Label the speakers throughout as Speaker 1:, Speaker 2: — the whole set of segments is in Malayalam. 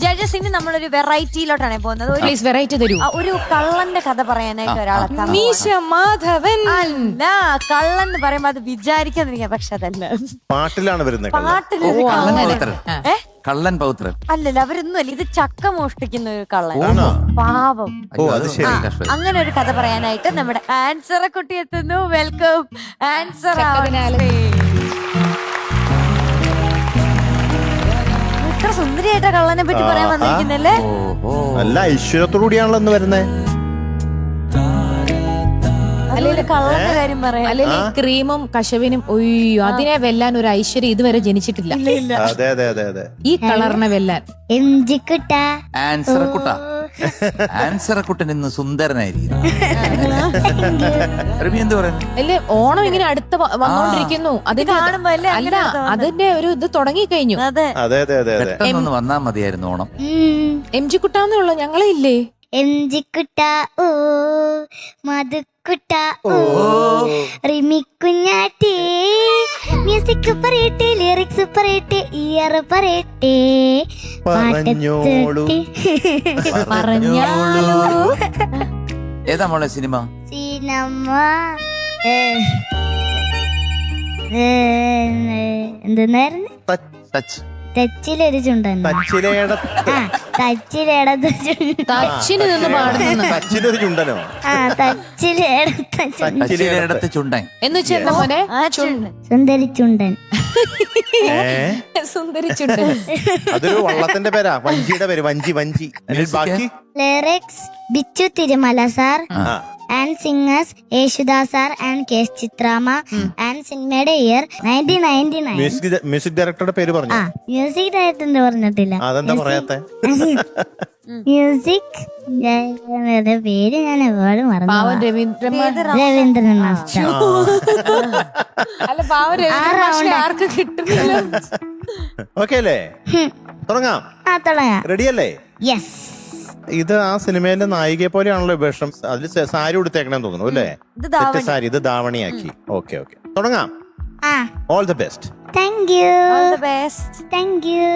Speaker 1: ജഡ്ജസ് ഇനി നമ്മളൊരു വെറൈറ്റിയിലോട്ടാണ് പോകുന്നത്. ഒരു
Speaker 2: പ്ലീസ് വെറൈറ്റി തരൂ.
Speaker 1: ആ, ഒരു കള്ളന്റെ കഥ പറയാനായിട്ട് ഒരാളെ കാണാം.
Speaker 2: മീശ മാധവൻ
Speaker 1: അല്ല കള്ളൻ എന്ന് പറയുമ്പോ അത് വിചാരിക്കാതിരിക്കാം പക്ഷെ അതല്ല.
Speaker 3: പാട്ടിലാണ് വരുന്നത് കള്ളൻ.
Speaker 1: പാട്ടിലൊരു
Speaker 4: കള്ളൻ
Speaker 1: കള്ളൻ.
Speaker 4: പൗത്രൻ.
Speaker 1: ഏ?
Speaker 4: കള്ളൻ പൗത്രൻ.
Speaker 1: അല്ലല്ല അവരൊന്നുമല്ല ഇത് ചക്ക മോഷ്ടിക്കുന്ന ഒരു കള്ളൻ.
Speaker 3: ആണോ?
Speaker 1: പാവം.
Speaker 3: ഓ അത് ശരി.
Speaker 4: കഷ്ടം
Speaker 1: അങ്ങനെ ഒരു കഥ പറയാനായിട്ട് നമ്മുടെ ആൻസറെ കുട്ടി എത്തുന്നു വെൽക്കം ആൻസർ
Speaker 2: ചക്കതിനാല്.
Speaker 1: ഇത്ര സുന്ദരിയായിട്ടാ കള്ളനെ പറ്റി പറയാൻ. വന്നിരിക്കുന്നല്ലേ?
Speaker 3: നല്ല ഐശ്വര്യത്തോടു കൂടിയാണല്ലോ ഇന്ന് വരുന്നേ.
Speaker 1: അല്ലെങ്കിൽ കള്ളന്റെ കാര്യം പറയാം.
Speaker 2: അല്ലെങ്കിൽ ഈ ക്രീമും കശവിനും ഒയ്യോ അതിനെ വെല്ലാൻ ഒരു ഐശ്വര്യം ഇതുവരെ ജനിച്ചിട്ടില്ല.
Speaker 3: അതെ അതെ അതെ അതെ.
Speaker 2: ഈ കളറിനെ വെല്ലാൻ.
Speaker 5: എം ജി കുട്ട.
Speaker 4: ആൻസറക്കുട്ട. ആൻസറക്കുട്ടൻ ഇന്ന് സുന്ദരനായിരിക്കും രവി എന്ത് പറയുന്നു?
Speaker 2: അല്ലേ ഓണം ഇങ്ങനെ അടുത്ത വ- വന്നോണ്ടിരിക്കുന്നു. അതിന്റെ
Speaker 1: കാണുമ്പോ അല്ലേ
Speaker 2: അല്ല
Speaker 1: അങ്ങനെ
Speaker 2: അതിന്റെ ഒരു ഇത് തുടങ്ങി കഴിഞ്ഞു
Speaker 1: അതെ.
Speaker 3: അതെ അതെ അതെ അതെ.
Speaker 4: പെട്ടെന്നൊന്ന് വന്നാ മതിയായിരുന്നു ഓണം.
Speaker 2: എം ജി കുട്ടാന്നുള്ള ഞങ്ങളെ ഇല്ലേ
Speaker 5: എം ജി കുട്ട ഓ മധുക്കുട്ട ഓ. റിമി കുഞ്ഞാറ്റേ മ്യൂസിക് പറയട്ടെ ലിറിക്സ് പറയട്ടെ ഇയർ പറയട്ടെ.
Speaker 3: പറഞ്ഞോളൂ.
Speaker 4: ഏതാ മോളെ സിനിമ?
Speaker 5: സിനിമ. എന്തെന്നായിരുന്നു?
Speaker 4: ടച്ച്
Speaker 5: ആ
Speaker 2: തച്ചിന് നിന്ന് പാടുന്നു
Speaker 3: തച്ചിലൊരു ചുണ്ടനോ?
Speaker 5: ആ ചുണ്ടൻ.
Speaker 2: എന്ന് വെച്ചാ മോനെ.
Speaker 5: സുന്ദരി ചുണ്ടൻ.
Speaker 3: ഏ?
Speaker 2: സുന്ദരിച്ചുണ്ട്
Speaker 3: അതൊരു വള്ളത്തിന്റെ പേരാ. വഞ്ചിയുടെ പേര്. വഞ്ചി വഞ്ചി. ബാക്കി?
Speaker 5: Lyrics Bichu Thirumala sir.
Speaker 3: ആ.
Speaker 5: And singers Yesudas sir and K S ചിത്രാമ and സിനിമയുടെ year nineteen ninety nine
Speaker 3: music music ഡയറക്ടറുടെ പേര് പറഞ്ഞു?
Speaker 5: ആ മ്യൂസിക് ഡയറക്ടർ പറഞ്ഞിട്ടില്ല.
Speaker 3: അതെന്താ പറയാത്തെ?
Speaker 5: മ്യൂസിക് ഡയറക്ടറുടെ പേര് ഞാൻ എപ്പോഴും
Speaker 2: പാവൻ
Speaker 5: മറന്നു
Speaker 2: രവീന്ദ്രൻ
Speaker 1: ഏത്
Speaker 5: രവീന്ദ്രൻ മാസ്റ്റർ
Speaker 2: അല്ല പാവൻ രവീന്ദ്രൻ മാഷിനെ ആർക്ക് കിട്ടുന്നില്ല.
Speaker 3: ഓക്കെ അല്ലേ? തുടങ്ങാം.
Speaker 5: ആ തുടങ്ങാം.
Speaker 3: റെഡിയല്ലേ
Speaker 5: യെസ്
Speaker 3: ഇത് ആ സിനിമയിലെ നായികയെ പോലെയാണല്ലോ വേഷം. അതിൽ സാരി ഉടുത്തേക്കണെന്ന് തോന്നുന്നു അല്ലേ?
Speaker 1: ഇത്
Speaker 3: സാരി ഇത് ദാവണിയാക്കി ഓക്കെ ഓക്കെ. തുടങ്ങാം.
Speaker 5: ആ.
Speaker 3: All the best
Speaker 5: thank you
Speaker 1: all the best
Speaker 5: thank you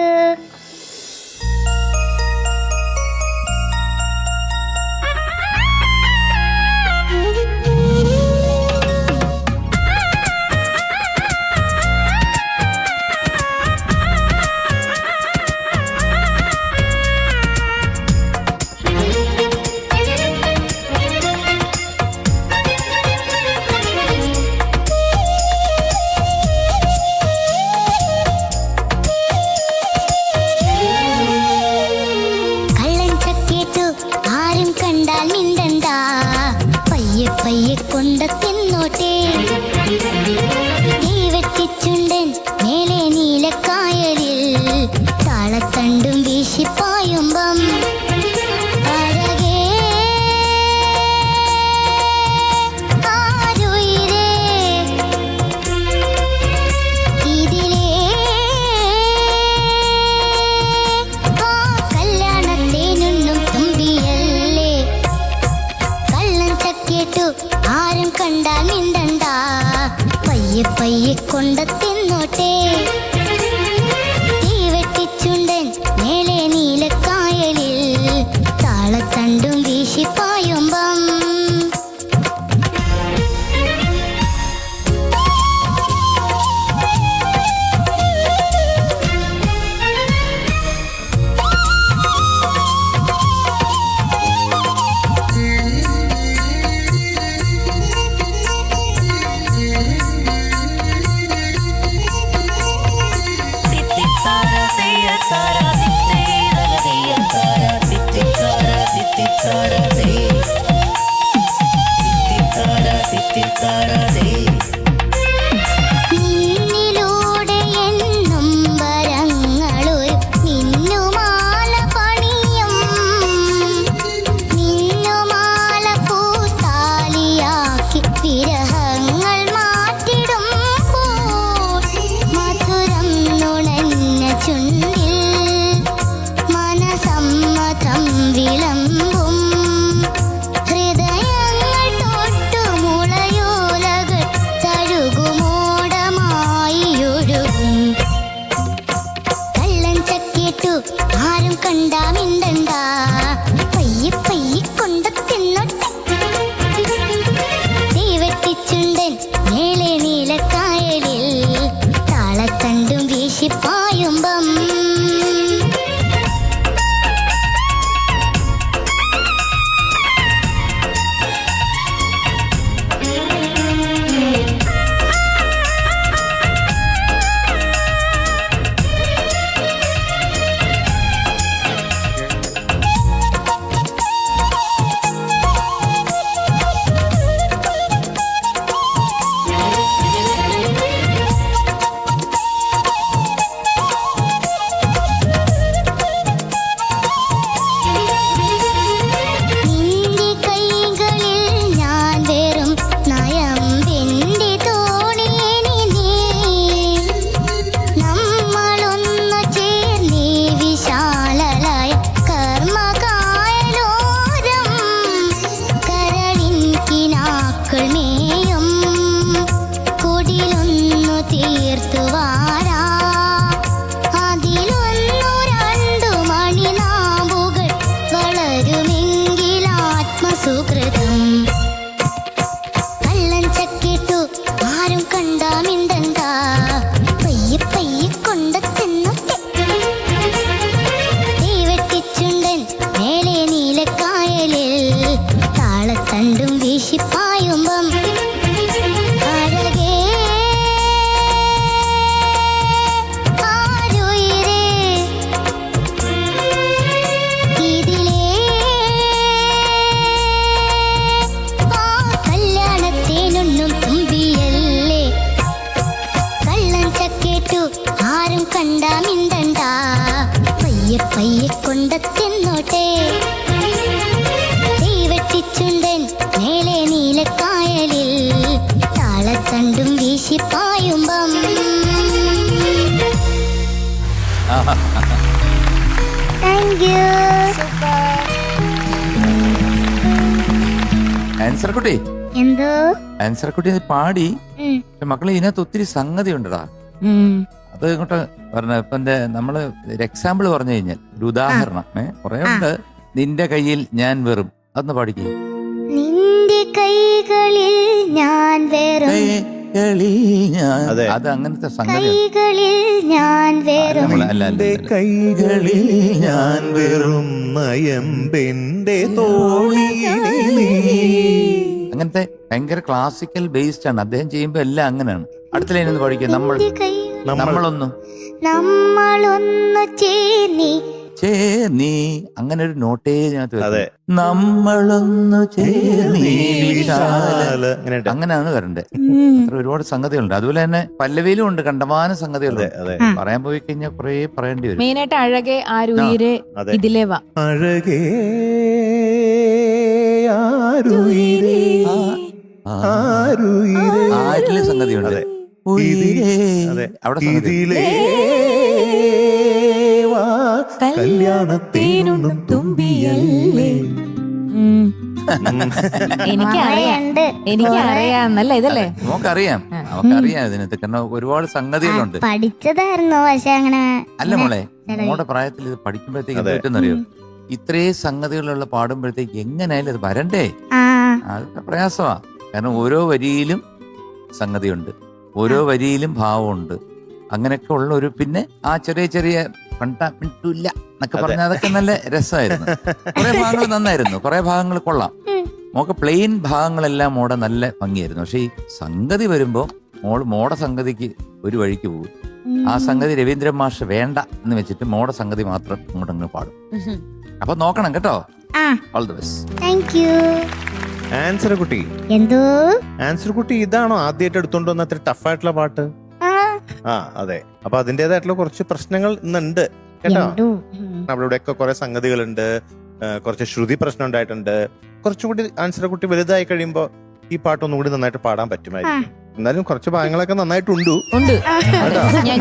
Speaker 5: thank you
Speaker 4: answer കുട്ടി.
Speaker 5: എന്തോ?
Speaker 4: ആൻസർ കുട്ടി അത് പാടി. പക്ഷെ മക്കളെ ഇതിനകത്ത് ഒത്തിരി സംഗതി ഉണ്ടടാ അത് ഇങ്ങോട്ട് പറഞ്ഞ ഇപ്പൊ എന്റെ നമ്മൾ ഒരു എക്സാമ്പിൾ പറഞ്ഞു കഴിഞ്ഞാൽ ഒരു ഉദാഹരണം ഏ? കുറെ ഉണ്ട്. നിന്റെ കയ്യിൽ ഞാൻ വെറും. അതൊന്ന് പാടിക്കേ.
Speaker 5: നിന്റെ കൈകളിൽ ഞാൻ വെറും.
Speaker 4: കൈകളിൽ ഞാൻ
Speaker 3: അതെ.
Speaker 4: അത് അങ്ങനത്തെ സംഗതി
Speaker 5: കൈകളിൽ ഞാൻ വെറും
Speaker 4: അല്ല അല്ല, അല്ല.
Speaker 3: കൈകളിൽ ഞാൻ വെറും നയമ്പെന്റെ.
Speaker 4: അങ്ങനത്തെ ഭയങ്കര ക്ലാസിക്കൽ ബേസ്ഡ് ആണ്. അദ്ദേഹം ചെയ്യുമ്പോ എല്ലാം അങ്ങനെയാണ്. അടുത്ത ലൈൻ ഒന്ന് പഠിക്കുക നമ്മൾ
Speaker 5: കൈ
Speaker 4: നമ്മളൊന്നും.
Speaker 5: നമ്മളൊന്നു ചേർന്നി
Speaker 4: ചേർന്നീ അങ്ങനെ ഒരു നോട്ടേ ഞാൻ. നമ്മളൊന്നു ചേർന്നീ. അങ്ങനെയാണ് വരണ്ടേ.
Speaker 5: ഉം.
Speaker 4: അത്ര ഒരുപാട് സംഗതികളുണ്ട്. അതുപോലെ തന്നെ പല്ലവിയിലും ഉണ്ട് കണ്ടമാന സംഗതികളുണ്ട്. പറയാൻ പോയി കഴിഞ്ഞാൽ കുറെ പറയേണ്ടി വരും.
Speaker 2: മെയിനായിട്ട് അഴകെ ആരുയിരെ
Speaker 3: അതെ.
Speaker 2: ഇതിലേ വാ.
Speaker 3: അഴകേ ആരുയിരേ ആരുയിരേ.
Speaker 4: ആരിലെ സംഗതിയുണ്ട്. അവിടെ
Speaker 3: ഇതിലേ. കല്യാണത്തേനൊന്നും തുമ്പിയല്ലേ.
Speaker 2: എനിക്കറിയാം.
Speaker 5: ഉണ്ട്.
Speaker 2: എനിക്കറിയാന്നല്ല ഇതല്ലേ?
Speaker 4: നമുക്കറിയാം. നമുക്കറിയാം ഇതിനകത്ത്. കാരണം ഒരുപാട് സംഗതികളുണ്ട്.
Speaker 5: പഠിച്ചതായിരുന്നു? പക്ഷെ അങ്ങനെ
Speaker 4: അല്ല മോളെ മോളുടെ പ്രായത്തിൽ ഇത് പഠിക്കുമ്പോഴത്തേക്ക്
Speaker 3: അറിയോ
Speaker 4: പറ്റുന്നറിയോ? ഇത്രയും സംഗതികളുള്ള പാടുമ്പോഴത്തേക്ക് എങ്ങനെയായാലും അത് വരണ്ടേ?
Speaker 5: അതൊക്കെ
Speaker 4: അത് പ്രയാസമാ. കാരണം ഓരോ വരിയിലും സംഗതിയുണ്ട്. ഓരോ വരിയിലും ഭാവമുണ്ട്. അങ്ങനെയൊക്കെ ഉള്ള ഒരു പിന്നെ ആ ചെറിയ ചെറിയ കണ്ടാ മിണ്ടൂല്ല എന്നൊക്കെ പറഞ്ഞ അതൊക്കെ നല്ല രസമായിരുന്നു. കുറെ ഭാഗങ്ങൾ നന്നായിരുന്നു. കുറെ ഭാഗങ്ങൾ കൊള്ളാം. മോക്ക് പ്ലെയിൻ ഭാഗങ്ങളെല്ലാം മോടെ നല്ല ഭംഗിയായിരുന്നു. പക്ഷെ ഈ സംഗതി വരുമ്പോ മോൾ മോടെ സംഗതിക്ക് ഒരു വഴിക്ക് പോകും. ആ സംഗതി രവീന്ദ്രൻ മാഷ് വേണ്ട എന്ന് വെച്ചിട്ട് മോടെ സംഗതി മാത്രം അങ്ങോട്ടങ്ങ് പാടും. അപ്പൊ നോക്കണം കേട്ടോ. All the best
Speaker 5: thank you
Speaker 3: answer കുട്ടി.
Speaker 5: എന്തോ?
Speaker 3: ആൻസർ കുട്ടി ഇതാണോ ആദ്യമായിട്ട് എടുത്തോണ്ട് വന്ന അത്ര ടഫായിട്ടുള്ള പാട്ട്?
Speaker 5: ആ
Speaker 3: അതെ. അപ്പൊ അതിന്റേതായിട്ടുള്ള കുറച്ച് പ്രശ്നങ്ങൾ ഇന്നുണ്ട്. കേട്ടോ? നമ്മളിവിടെ ഒക്കെ കുറെ സംഗതികളുണ്ട്. കുറച്ച് ശ്രുതി പ്രശ്നം ഉണ്ടായിട്ടുണ്ട്. കുറച്ചുകൂടി ആൻസർ കുട്ടി വലുതായി കഴിയുമ്പോ ഈ പാട്ട് ഒന്നുകൂടി നന്നായിട്ട് പാടാൻ പറ്റുമായിരിക്കും. എന്നാലും കുറച്ച് ഭാഗങ്ങളൊക്കെ നന്നായിട്ടുണ്ട്.
Speaker 2: ഉണ്ട്.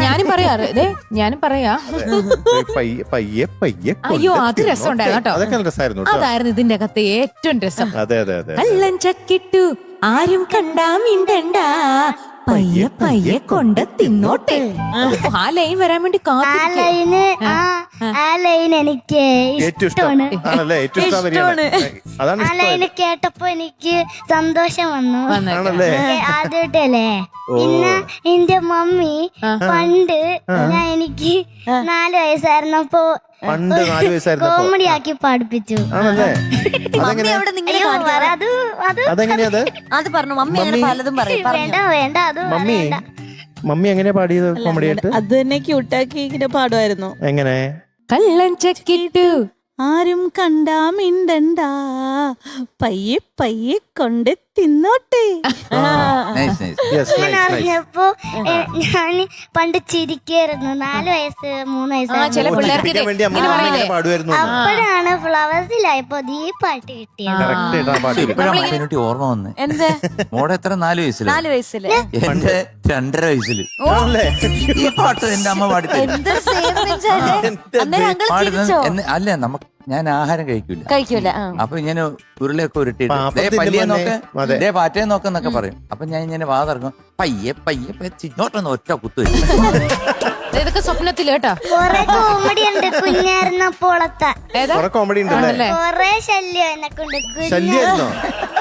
Speaker 2: ഞാനും പറയാറ് ഞാനും പറയാ.
Speaker 3: പയ്യെ പയ്യെ
Speaker 2: അയ്യോ, അത് രസമുണ്ടായിരുന്നു.
Speaker 3: അതൊക്കെ രസമായിരുന്നു
Speaker 2: അതായിരുന്നു ഇതിന്റെ കത്ത് ഏറ്റവും രസം.
Speaker 3: അതെ അതെ അതെ.
Speaker 2: കള്ളൻ ചക്കിട്ടു ആരും കണ്ടാ മിണ്ടണ്ട. പയ്യെ പയ്യെ കൊണ്ട് തിന്നോട്ടെ. ആ. ലൈൻ വരാൻ വേണ്ടി
Speaker 5: ആ ലൈന് ആ ആ ലൈൻ എനിക്ക്
Speaker 3: ഏറ്റവും ഇഷ്ടം.
Speaker 5: ഇഷ്ടമാണ്.
Speaker 3: ആണല്ലേ? ഏറ്റവും ഇഷ്ടം വരികയാണ്. അതാണ്
Speaker 5: ആ
Speaker 3: ഇഷ്ടം.
Speaker 5: കേട്ടപ്പോ എനിക്ക് സന്തോഷം വന്നു.
Speaker 3: ആണല്ലേ?
Speaker 5: ആദ്യമായിട്ടല്ലേ. പിന്നെ എന്റെ മമ്മി പണ്ട് ഞാൻ എനിക്ക് നാല് വയസ്സായിരുന്നപ്പോ
Speaker 3: പണ്ട് നാല് വയസ്സായിരുന്നു
Speaker 5: കോമഡി ആക്കി പാടിപ്പിച്ചു.
Speaker 3: ആണല്ലേ?
Speaker 1: മമ്മി
Speaker 3: അതെങ്ങനെയാ
Speaker 1: അവിടെ നിങ്ങളെ
Speaker 5: അയ്യോ അത് അത്
Speaker 3: അതെങ്ങനെയാ അത്?
Speaker 1: അത് പറഞ്ഞു മമ്മി അങ്ങനെ പലതും പറയും
Speaker 5: വേണ്ട വേണ്ട അത്
Speaker 3: മമ്മി
Speaker 5: വേണ്ട.
Speaker 3: മമ്മി എങ്ങനെയാ പാടിയത് കോമഡി ആയിട്ട്?
Speaker 6: അത് തന്നെ ക്യൂട്ടാക്കി ഇങ്ങനെ പാടുമായിരുന്നു.
Speaker 3: എങ്ങനെ?
Speaker 2: കള്ളൻ ചക്കിട്ടു.
Speaker 6: ആരും കണ്ടാ മിണ്ടണ്ട. പയ്യെ പയ്യെ കൊണ്ട് തിന്നോട്ടെ.
Speaker 4: നൈസ് നൈസ്
Speaker 3: യെസ്
Speaker 5: ഞാൻ അറിഞ്ഞപ്പോ പണ്ട് ചിരിക്കായിരുന്നു. നാല് വയസ്സ് മൂന്ന്
Speaker 2: ചില
Speaker 5: വയസ്സ്
Speaker 2: പിള്ളേർക്ക് ഇത്
Speaker 3: വേണ്ടി അമ്മ
Speaker 2: ഇങ്ങനെ
Speaker 3: അമ്മ
Speaker 2: പറയില്ലേ?
Speaker 3: ഇങ്ങനെ പാടുമായിരുന്നു
Speaker 5: അപ്പോഴാണ് ഫ്ലവേഴ്സിലായപ്പോ ഈ പാട്ട് കിട്ടിയത്
Speaker 3: കറക്റ്റ് പാട്ട്
Speaker 4: ഇപ്പോഴാണ് ഓർമ്മ വന്ന്.
Speaker 1: എന്ത്?
Speaker 4: മോടെ എത്ര നാല് വയസ്സിൽ?
Speaker 1: നാല് വയസ്സിൽ.
Speaker 4: എന്റെ രണ്ടര വയസ്സിൽ.
Speaker 3: ആണല്ലേ?
Speaker 4: ഈ പാട്ട് എന്റെ അമ്മ പാടി
Speaker 1: എന്തൊരു സേവ് വെച്ചാൽ അന്നേരം അങ്കിൾ
Speaker 4: പാടുന്നത്
Speaker 1: ചിരിച്ചോ?
Speaker 4: എന്ന് അല്ല നമുക്ക് ഞാൻ ആഹാരം കഴിക്കൂല.
Speaker 1: കഴിക്കൂല ആ.
Speaker 4: അപ്പൊ ഇങ്ങനെ ഉരുളയൊക്കെ ഉരുട്ടിയിട്ട്
Speaker 3: പാറ്റേ
Speaker 4: ദേ പല്ലിയെ
Speaker 3: തിന്നുമ്പോ
Speaker 4: നോക്ക്
Speaker 3: അതെ.
Speaker 4: ദേ പാറ്റയെ നോക്കെന്നൊക്കെ പറയും. അപ്പൊ ഞാൻ ഇങ്ങനെ വാ തുറക്കും. പയ്യെ പയ്യെ പയ്യെ ചിന്നോട്ടൊന്ന് ഒറ്റ കുത്തു
Speaker 2: ഇതൊക്കെ കേട്ടോ.
Speaker 5: കൊറേ കോമഡി ഉണ്ട് കുഞ്ഞായിരുന്നപ്പോളത്തെ
Speaker 2: ഏതാ?
Speaker 3: കുറെ കോമഡി ഉണ്ടല്ലേ?
Speaker 2: ആണല്ലേ?
Speaker 5: കൊറേ ശല്യം എന്നെ കൊണ്ട്
Speaker 3: ശല്യായിരുന്നോ?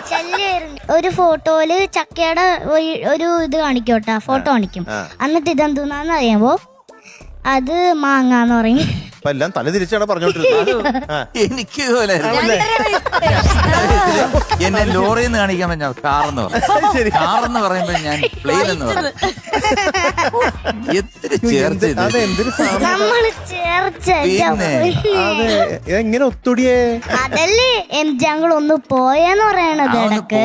Speaker 5: ശല്യമായിരുന്നു ഒരു ഫോട്ടോയിൽ ചക്കയുടെ ഒരു- ഒരു ഇത് കാണിക്കോട്ടാ ഫോട്ടോ കാണിക്കും.
Speaker 3: ആ.
Speaker 5: എന്നിട്ട് ഇതെന്തുന്നാന്ന് അറിയാമോ അത് മാങ്ങാന്ന് പറയും.
Speaker 3: അപ്പൊ എല്ലാം തല തിരിച്ചാണ് പറഞ്ഞോണ്ടിരുന്നത്.
Speaker 4: എനിക്ക് എന്നെ ലോറിയിൽ നിന്ന് കാണിക്കാൻ പറ്റാ കാറെന്ന്
Speaker 3: ശരി.
Speaker 4: പറയും കാറെന്ന് പറയുമ്പോ ഞാൻ പ്ലെയിൻ എന്ന് പറഞ്ഞു എത്ര ചേർത്ത്
Speaker 3: എങ്ങനെ ഒത്തുടിയേ?
Speaker 5: അതല്ലേ എം ഞങ്ങൾ ഒന്ന് പോയെന്ന് പറയണത് ഇടയ്ക്ക്.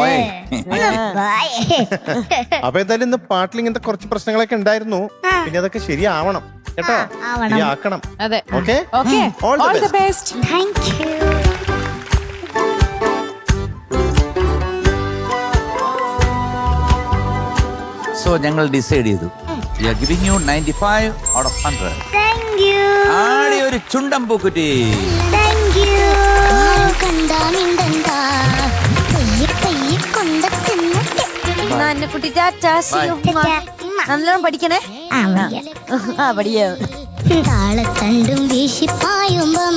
Speaker 3: അപ്പൊ എന്തായാലും ഇന്ന് പാട്ടിൽ ഇങ്ങനത്തെ കുറച്ച് പ്രശ്നങ്ങളൊക്കെ ഉണ്ടായിരുന്നു. പിന്നെ അതൊക്കെ ശരിയാവണം. കേട്ടോ?
Speaker 5: ആവണം.
Speaker 3: ശരിയാക്കണം.
Speaker 2: അതെ.
Speaker 3: Okay
Speaker 2: okay
Speaker 3: All the
Speaker 2: all the
Speaker 3: best.
Speaker 2: Best
Speaker 5: Thank you.
Speaker 4: So ഞങ്ങൾ ഡിസൈഡ് ചെയ്തു. Giving you ninety five out of hundred
Speaker 5: Thank you.
Speaker 4: ആടി ഒരു ചുണ്ടം പൂക്കുറ്റി.
Speaker 1: നല്ലോണം പഠിക്കണേ? ആ പഠിയാ
Speaker 5: താളത്തണ്ടും വീശിപ്പായുമ്പം